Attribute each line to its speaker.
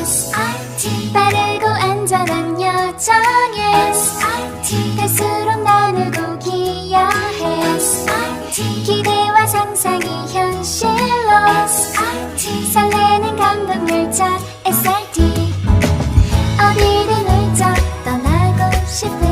Speaker 1: SRT 빠르고 안전한 여정에 SRT 갈수록 나누고 기여해 SRT 기대와 상상이 현실로 SRT 설레는 감동 열차 SRT 어디를 훌쩍 떠나고 싶은